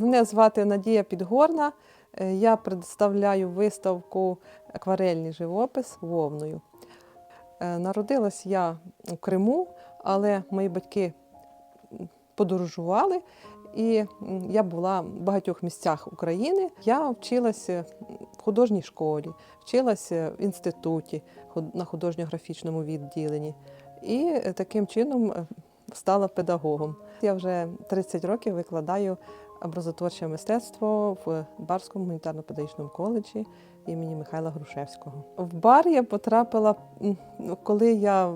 Мене звати Надія Підгорна. Е, Я представляю виставку Акварельний живопис вовною. Е, Народилась я у Криму, але мої батьки подорожували, і я була в багатьох місцях України. Я вчилася в художній школі, вчилася в інституті на художньо-графічному відділенні. І е, таким чином стала педагогом. Я вже 30 років викладаю образотворче мистецтво в Барському гуманітарно-педагогічному коледжі імені Михайла Грушевського. В бар я потрапила, коли я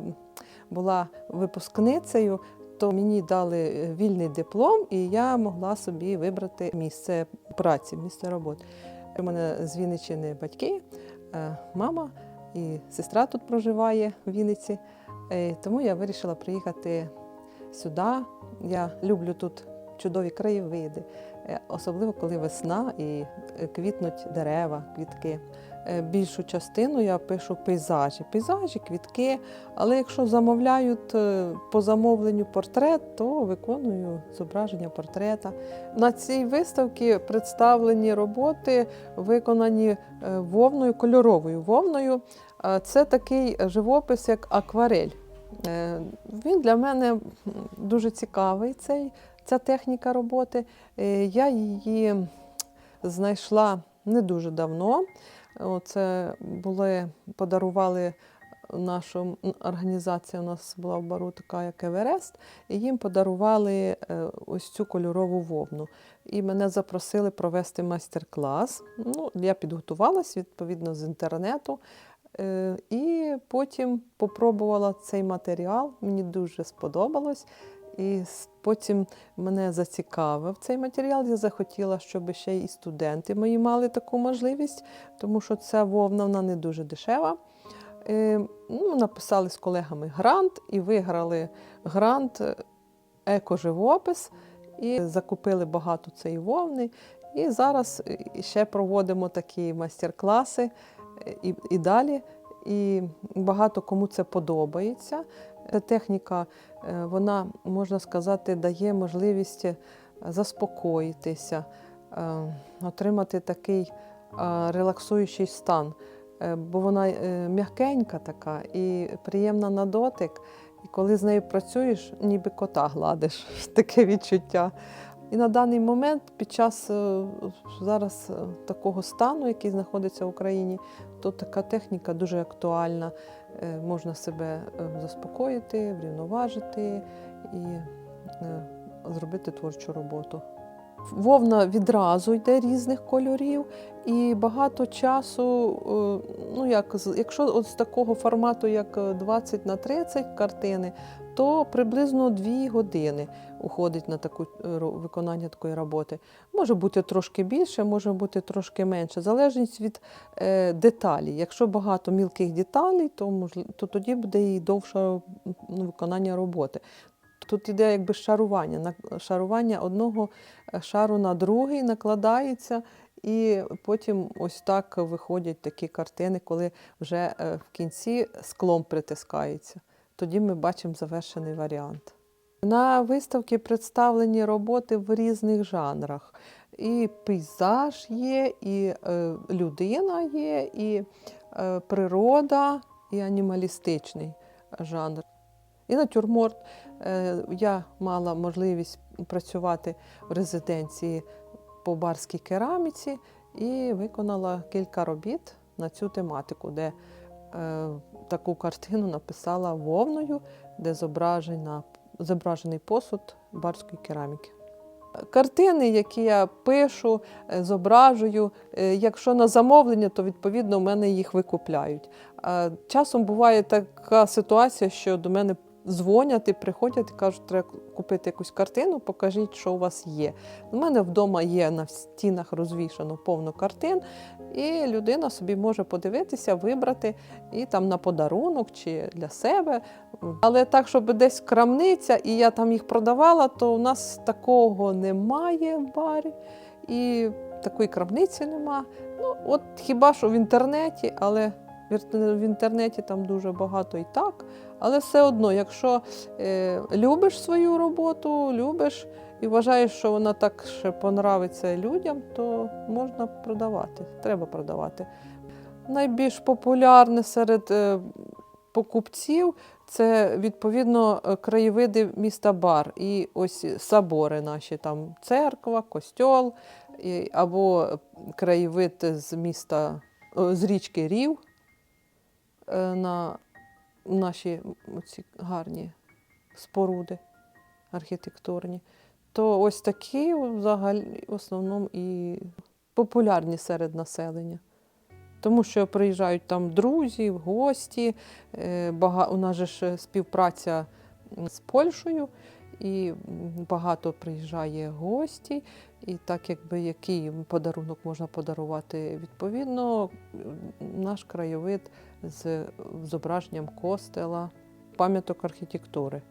була випускницею, то мені дали е, вільний диплом, і я могла собі вибрати місце праці, місце роботи. У мене з Вінниччини батьки, е, мама і сестра тут проживає в Вінниці. Е, Тому я вирішила приїхати сюди. Я люблю тут чудові краєвиди, е, особливо коли весна і е, квітнуть дерева, квітки. Е, Більшу частину я пишу пейзажі, пейзажі, квітки. Але якщо замовляють по замовленню портрет, то виконую зображення портрета. На цій виставці представлені роботи, виконані вовною, кольоровою вовною. Це такий живопис, як акварель. Е, Він для мене дуже цікавий, цей, ця техніка роботи. Е, Я її знайшла не дуже давно. Це були, подарували нашу організація, у нас була в бару така, як Еверест, і їм подарували е, ось цю кольорову вовну. І мене запросили провести майстер-клас. Ну, я підготувалась відповідно з інтернету. Е, І потім попробувала цей матеріал, мені дуже сподобалось. І потім мене зацікавив цей матеріал. Я захотіла, щоб ще і студенти мої мали таку можливість, тому що ця вовна вона не дуже дешева. Е, Ну, написали з колегами грант і виграли грант е, екоживопис і закупили багато цієї вовни. І зараз ще проводимо такі майстер-класи і, і далі. І багато кому це подобається. Ця техніка, е, вона, можна сказати, дає можливість заспокоїтися, е, отримати такий е, релаксуючий стан. Бо вона м'якенька така і приємна на дотик. І коли з нею працюєш, ніби кота гладиш, таке відчуття. І на даний момент, під час е, зараз е, такого стану, який знаходиться в Україні, то така техніка дуже актуальна. Е, Можна себе заспокоїти, врівноважити і зробити творчу роботу. Вовна відразу йде різних кольорів, і багато часу, е, ну як якщо от з такого формату, як е, 20 на 30 картини, то приблизно 2 години уходить на таку е, виконання такої роботи. Може бути трошки більше, може бути трошки менше. Залежність від е, деталі. Якщо багато мілких деталей, то можливо, то тоді буде і довше ну, виконання роботи. Тут іде якби шарування, шарування одного е, шару на другий накладається, і потім ось так виходять такі картини, коли вже е, в кінці склом притискається. Тоді ми бачимо завершений варіант. На виставці представлені роботи в різних жанрах. І пейзаж є, і е, людина є, і природа, і анімалістичний жанр. І натюрморт. Е, Я мала можливість працювати в резиденції по барській кераміці і виконала кілька робіт на цю тематику, де е, таку картину написала вовною, де зображена, зображений посуд барської кераміки. Картини, які я пишу, е, зображую, якщо на замовлення, то відповідно в мене їх викупляють. Часом буває така ситуація, що до мене дзвонять і приходять і кажуть, треба купити якусь картину, покажіть, що у вас є. У мене вдома є на стінах розвішано повно картин, і людина собі може подивитися, вибрати і там на подарунок чи для себе. Але так, щоб десь крамниця, і я там їх продавала, то у нас такого немає в барі. І такої крамниці нема. Ну, от хіба що в інтернеті, але в інтернеті там дуже багато і так. Але все одно, якщо е, любиш свою роботу, любиш і вважаю, що вона так ще понравиться людям, то можна продавати, треба продавати. Найбільш популярне серед е, покупців це відповідно краєвиди міста Бар і ось собори наші, там церква, костьол, і- або краєвид з міста з річки Рів на наші ці гарні споруди архітектурні. То ось такі взагалі в основному і популярні серед населення. Тому що приїжджають там друзі, гості. е, У нас же ж співпраця з Польщею, і багато приїжджає гості. І так, якби який подарунок можна подарувати, відповідно, наш краєвид з зображенням костела, пам'яток архітектури.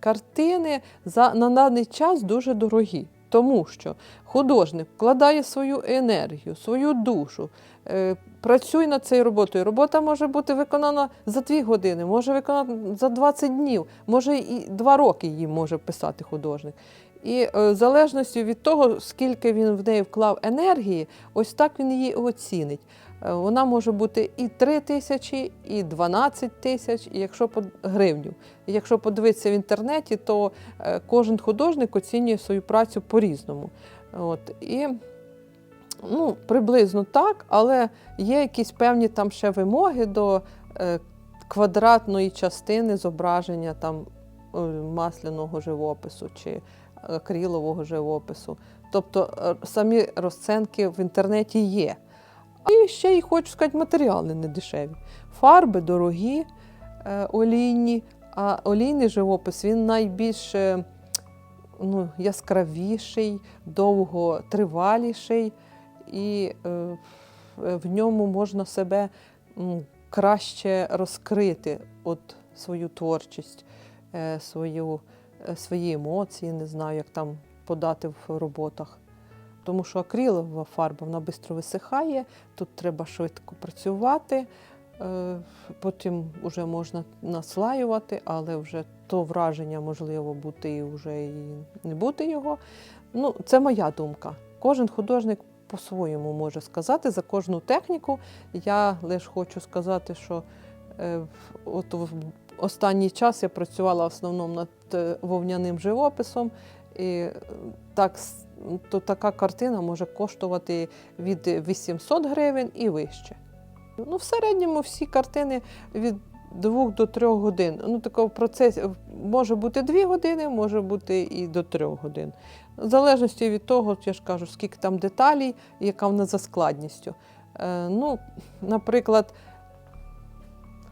Картини за, на даний час дуже дорогі, тому що художник вкладає свою енергію, свою душу, е, працює над цією роботою. Робота може бути виконана за 2 години, може виконана за 20 днів, може і 2 роки її може писати художник. І е, в залежності від того, скільки він в неї вклав енергії, ось так він її оцінить. Е, Вона може бути і 3 тисячі, і 12 тисяч, і якщо по гривню. Якщо подивитися в інтернеті, то е, кожен художник оцінює свою працю по-різному. От, і ну, приблизно так, але є якісь певні там ще вимоги до е, квадратної частини зображення там, масляного живопису чи акрилового живопису. Тобто самі розценки в інтернеті є. І ще й хочу сказати, матеріали не дешеві. Фарби дорогі, е, олійні, а олійний живопис він найбільш е, ну, яскравіший, довготриваліший, і е, в- ньому можна себе краще розкрити от свою творчість, свою, свої емоції, не знаю, як там подати в роботах. Тому що акрилова фарба вона швидко висихає, тут треба швидко працювати, е, потім вже можна наслаювати, але вже то враження можливо бути і вже і не бути його. Ну, це моя думка. Кожен художник по-своєму може сказати за кожну техніку. Я лише хочу сказати, що е, от в останній час я працювала в основному над е, вовняним живописом. І так, то така картина може коштувати від 800 гривень і вище. Ну, в середньому всі картини від 2 до 3 годин. Ну, такого процесі може бути 2 години, може бути і до 3 годин. В залежності від того, я ж кажу, скільки там деталей, яка вона за складністю. Е, ну, наприклад,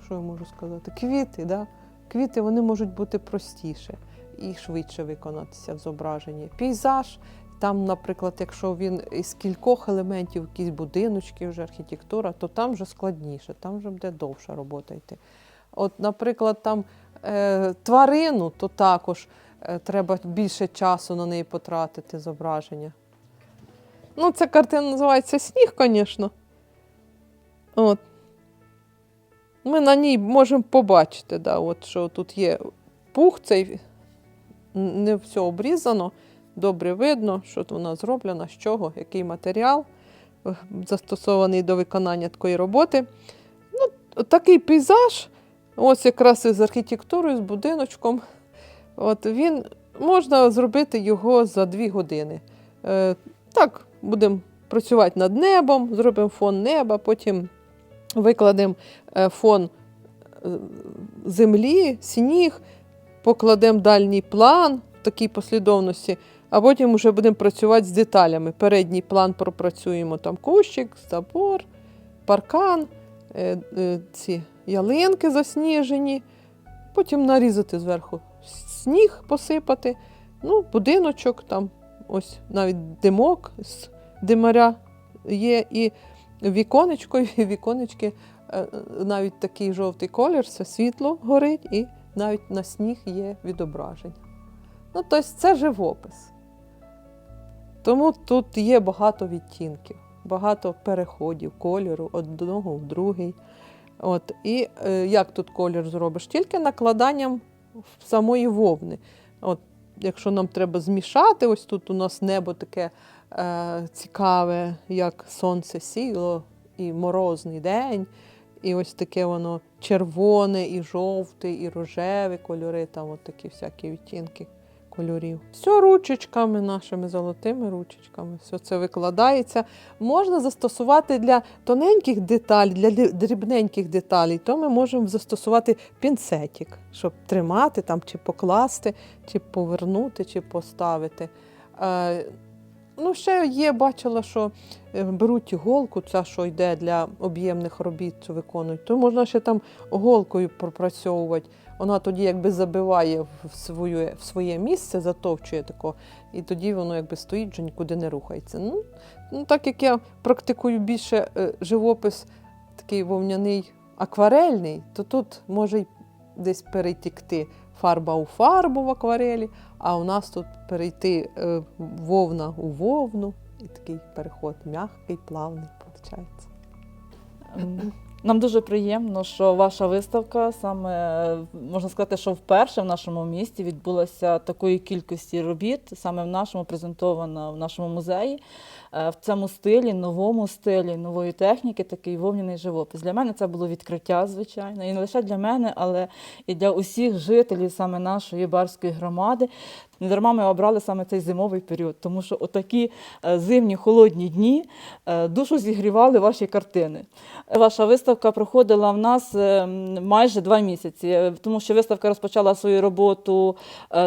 що я можу сказати? Квіти, да? Квіти вони можуть бути простіше і швидше виконатися в зображенні. Пейзаж, там, наприклад, якщо він із кількох елементів, якісь будиночки, вже архітектура, то там вже складніше, там вже буде довша робота йти. От, наприклад, там е, тварину, то також е, треба більше часу на неї потратити зображення. Ну, ця картина називається Сніг, звісно. От. Ми на ній можемо побачити, да, от, що тут є пух, цей не все обрізано, добре видно, що вона зроблена, з чого, який матеріал е, застосований до виконання такої роботи. Ну, такий пейзаж, ось якраз із архітектурою, з будиночком. От він, можна зробити його за дві години. Е, так, будемо працювати над небом, зробимо фон неба, потім викладемо е, фон е, землі, сніг, покладемо дальній план в такій послідовності, а потім вже будемо працювати з деталями. Передній план пропрацюємо там кущик, забор, паркан, е, е, ці ялинки засніжені, потім нарізати зверху сніг, посипати, ну, будиночок, там ось навіть димок з димаря є, і віконечко, і віконечки е, навіть такий жовтий колір, це світло горить, і навіть на сніг є відображення. Ну, тобто це живопис. Тому тут є багато відтінків, багато переходів кольору одного в другий. От, і е, як тут колір зробиш? Тільки накладанням самої вовни. От, якщо нам треба змішати, ось тут у нас небо таке е, цікаве, як сонце сіло, і морозний день, і ось таке воно червоне, і жовте, і рожеве кольори, там от такі всякі відтінки кольорів. Все ручечками, нашими золотими ручечками. Все це викладається. Можна застосувати для тоненьких деталей, для дрібненьких деталей, то ми можемо застосувати пінцетик, щоб тримати там, чи покласти, чи повернути, чи поставити. Ну, ще є, бачила, що е, беруть іголку, ця, що йде для об'ємних робіт, що виконують, то можна ще там голкою пропрацьовувати. Вона тоді якби забиває в, свою, в своє місце, затовчує тако, і тоді воно якби стоїть, вже нікуди не рухається. Ну, ну так як я практикую більше е, живопис такий вовняний акварельний, то тут може й десь перетікти фарба у фарбу в акварелі, а у нас тут перейти е, вовна у вовну, і такий переход м'який, плавний виходить. Нам дуже приємно, що ваша виставка саме можна сказати, що вперше в нашому місті відбулася такої кількості робіт, саме в нашому презентована в нашому музеї е, в цьому стилі, новому стилі, нової техніки, такий вовняний живопис. Для мене це було відкриття, звичайно, і не лише для мене, але і для усіх жителів саме нашої барської громади. Не дарма ми обрали саме цей зимовий період, тому що отакі е, зимні холодні дні е, душу зігрівали ваші картини. Ваша виставка проходила в нас е, майже два місяці, тому що виставка розпочала свою роботу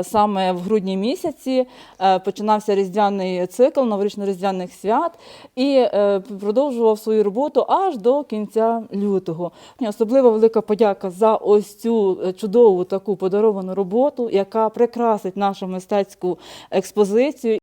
саме в грудні місяці. Починався різдвяний цикл новорічно-різдвяних свят і продовжував свою роботу аж до кінця лютого. Особливо велика подяка за ось цю чудову таку подаровану роботу, яка прикрасить нашу мистецьку експозицію.